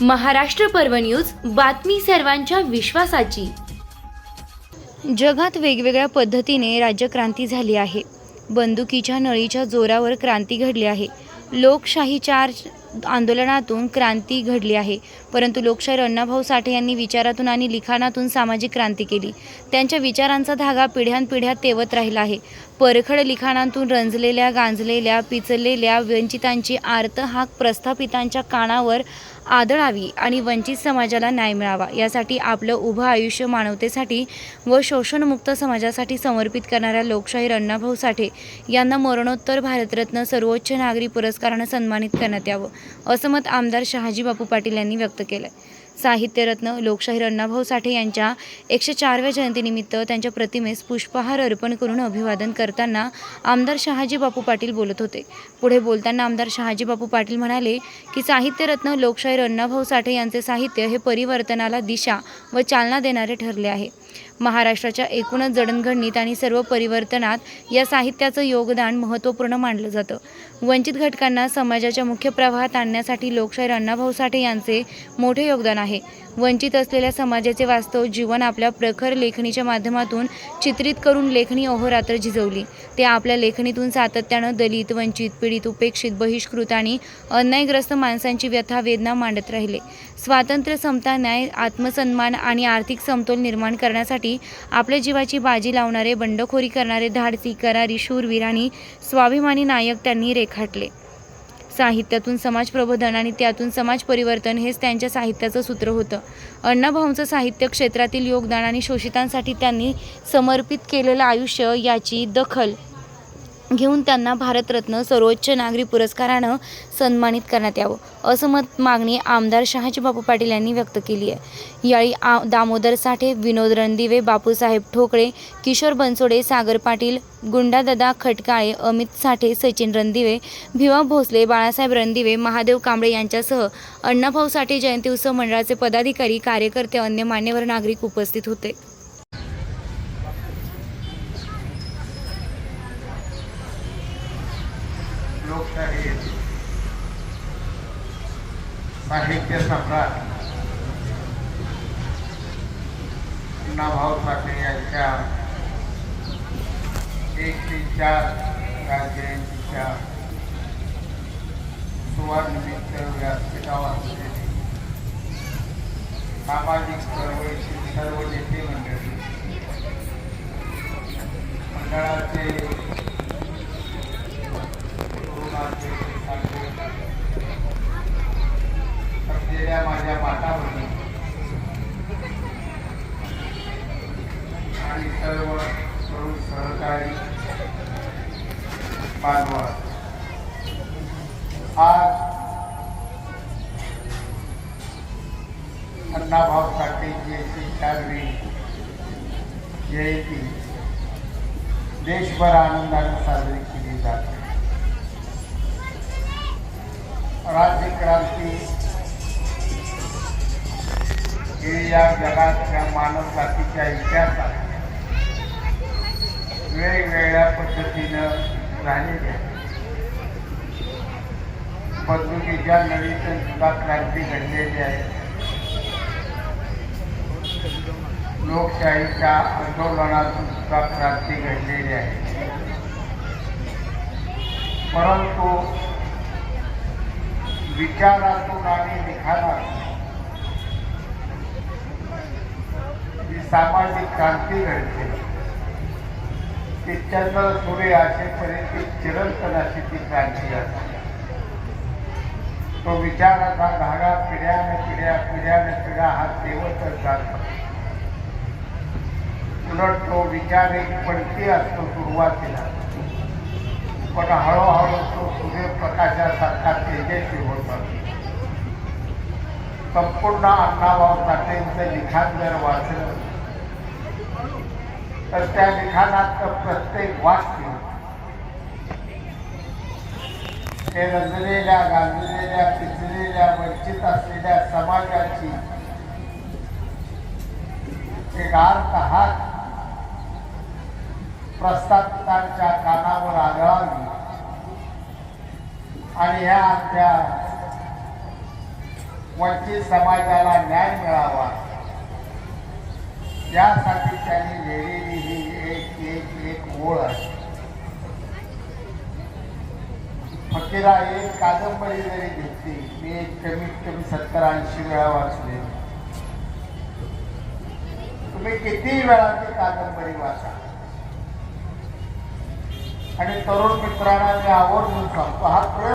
महाराष्ट्र पर्व न्यूज बातमी सर्वांच्या विश्वासाची. जगात वेगवेगळ्या पद्धतीने राज्यक्रांती झाली आहे. बंदुकीच्या नळीच्या जोरावर क्रांती घडली आहे. लोकशाहीच्या आंदोलनातून क्रांती घडली आहे. परंतु लोकशाहीर अण्णाभाऊ साठे यांनी विचारातून आणि लिखाणातून सामाजिक क्रांती केली. त्यांच्या विचारांचा धागा पिढ्यानपिढ्या तेवत राहिला आहे. परखड लिखाणातून रंजलेल्या गांजलेल्या पिचलेल्या वंचितांची आर्त हाक प्रस्थापितांच्या कानावर आदळावी आणि वंचित समाजाला न्याय मिळावा यासाठी आपलं उभं आयुष्य मानवतेसाठी व शोषणमुक्त समाजासाठी समर्पित करणाऱ्या लोकशाहीर अण्णाभाऊ साठे यांना मरणोत्तर भारतरत्न सर्वोच्च नागरी पुरस्कारानं सन्मानित करण्यात यावं. असं मत आमदार शहाजी बापू पाटील यांनी व्यक्त केलं साहित्यरत्न लोकशाहीर अण्णाभाऊ साठे यांच्या एकशे चारव्या जयंतीनिमित्त त्यांच्या प्रतिमेस पुष्पहार अर्पण करून अभिवादन करताना आमदार शहाजी बापू पाटील बोलत होते. पुढे बोलताना आमदार शहाजी बापू पाटील म्हणाले की साहित्यरत्न लोकशाहीर अण्णाभाऊ साठे यांचे साहित्य हे परिवर्तनाला दिशा व चालना देणारे ठरले आहे. महाराष्ट्राच्या एकूणच जडणघडणीत आणि सर्व परिवर्तनात या साहित्याचं योगदान महत्त्वपूर्ण मानलं जातं. वंचित घटकांना समाजाच्या मुख्य प्रवाहात आणण्यासाठी लोकशाहीर अण्णाभाऊ साठे यांचे मोठे योगदान आहे. वंचित असलेल्या समाजाचे वास्तव जीवन आपल्या प्रखर लेखणीच्या माध्यमातून चित्रित करून लेखणी अहोरात्र झिजवली. ते आपल्या लेखणीतून सातत्यानं दलित वंचित पीडित उपेक्षित बहिष्कृत आणि अन्यायग्रस्त माणसांची व्यथा वेदना मांडत राहिले. स्वातंत्र्य समता न्याय आत्मसन्मान आणि आर्थिक समतोल निर्माण करण्यासाठी आपल्या जीवाची बाजी लावणारे बंडखोरी करणारे धाडसी करारी शूरवीर आणि स्वाभिमानी नायक त्यांनी रेखाटले. साहित्यातून समाज प्रबोधन आणि त्यातून समाज परिवर्तन हेच त्यांच्या साहित्याचं सूत्र होतं. अण्णाभाऊंचं साहित्य क्षेत्रातील योगदान आणि शोषितांसाठी त्यांनी समर्पित केलेलं आयुष्य याची दखल घेऊन त्यांना भारतरत्न सर्वोच्च नागरी पुरस्कारानं सन्मानित करण्यात यावं असं मत मागणी आमदार शहाजी बापू पाटील यांनी व्यक्त केली आहे. यावेळी आ दामोदर साठे विनोद रणदिवे बापूसाहेब ठोकळे किशोर बनसोडे सागर पाटील गुंडादादा खटकाळे अमित साठे सचिन रणदिवे भिवा भोसले बाळासाहेब रणदिवे महादेव कांबळे यांच्यासह अण्णाभाऊ साठे जयंती उत्सव मंडळाचे पदाधिकारी कार्यकर्ते अन्य मान्यवर नागरिक उपस्थित होते. साहित्य सम्राट भाऊ साठे यांच्या एक ते चार जयंतीच्या सुवानिमित्त व्यासपीठावर सामाजिक चळवळीची सर्व नेते मंडळी मंडळाचे माझ्या माताभगिनी आणि सर्व तरुण सहकारी बांधव आज अण्णाभाऊ साठेची एकशे चारवी जयंती देशभर आनंदाने साजरी केली जाते. राज्य क्रांती हे या जगातल्या मानव जातीच्या इतिहासात वेगवेगळ्या पद्धतीनं झालेली पद्धतीच्या नवीन नळीतून सुद्धा क्रांती घडलेली आहे. लोकशाहीच्या आंदोलनातून सुद्धा क्रांती घडलेली आहे. परंतु विचारातून आणि लिखाणातून सामाजिक क्रांती घडते. ती चंद्र सूर्य असेपर्यंत चिरंतन अशी ती क्रांती असते. तो विचाराचा धागा पिढ्याने पिढ्या पिढ्याने पिढ्या हा देवतच जातो. उलट तो विचार एक पडती असतो सुरुवातीला. पण हळूहळू तो सूर्यप्रकाशासारखा तेजस्वी होतो. संपूर्ण अण्णाभाऊ साठेंचं लिखाण जर वाचलं तर त्या लिखाणात प्रत्येक वाक्य ते रंजलेल्या गांजलेल्या पिचलेल्या वंचित असलेल्या समाजाची एक अर्थ हात प्रस्थापितांच्या कानावर आदळावी आणि ह्या आमच्या वंचित समाजाला न्याय मिळावा. यासाठी त्यांनी लिहिलेली ओळ आहे. फकीरा एक कादंबरी जरी घेतली. मी एक कमीत कमी सत्तर ऐंशी वेळा वाचले. तुम्ही कितीही वेळा ती कादंबरी वाचा? आणि तरुण मित्रांना मी आवर्जून सांगतो हा प्रयोग